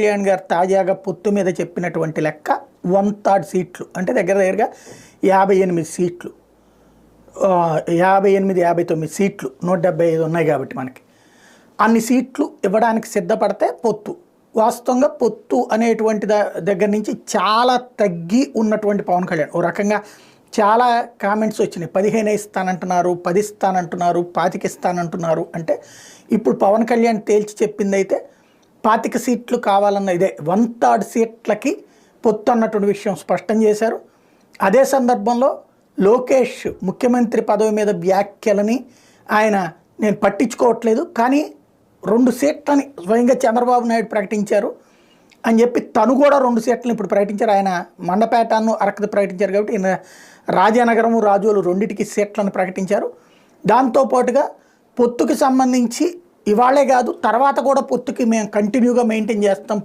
కళ్యాణ్ గారు తాజాగా పొత్తు మీద చెప్పినటువంటి లెక్క వన్ థర్డ్ సీట్లు. అంటే దగ్గర దగ్గరగా యాభై ఎనిమిది సీట్లు. యాభై ఎనిమిది యాభై తొమ్మిది సీట్లు. నూట డెబ్బై ఐదు ఉన్నాయి కాబట్టి మనకి. అన్ని సీట్లు ఇవ్వడానికి సిద్ధపడితే పొత్తు. వాస్తవంగా పొత్తు అనేటువంటి దగ్గర నుంచి చాలా తగ్గి ఉన్నటువంటి పవన్ కళ్యాణ్. ఓ రకంగా చాలా కామెంట్స్ వచ్చినాయి. పదిహేను ఇస్తానంటున్నారు పది ఇస్తానంటున్నారు పాతికిస్తానంటున్నారు అంటే ఇప్పుడు పవన్ కళ్యాణ్ తేల్చి చెప్పింది అయితే పాతిక సీట్లు కావాలన్న ఇదే. వన్ థర్డ్ సీట్లకి పొత్తు అన్నటువంటి విషయం స్పష్టం చేశారు. అదే సందర్భంలో లోకేష్ ముఖ్యమంత్రి పదవి మీద వ్యాఖ్యలని ఆయన నేను పట్టించుకోవట్లేదు. కానీ రెండు సీట్లని స్వయంగా చంద్రబాబు నాయుడు ప్రకటించారు అని చెప్పి తను కూడా రెండు సీట్లను ఇప్పుడు ప్రకటించారు. ఆయన మండపేటను అరకది ప్రకటించారు కాబట్టి ఈయన రాజానగరము రాజోలు రెండింటికి సీట్లను ప్రకటించారు. దాంతోపాటుగా పొత్తుకి సంబంధించి ఇవాళే కాదు తర్వాత కూడా పొత్తుకి మేము కంటిన్యూగా మెయింటైన్ చేస్తాం.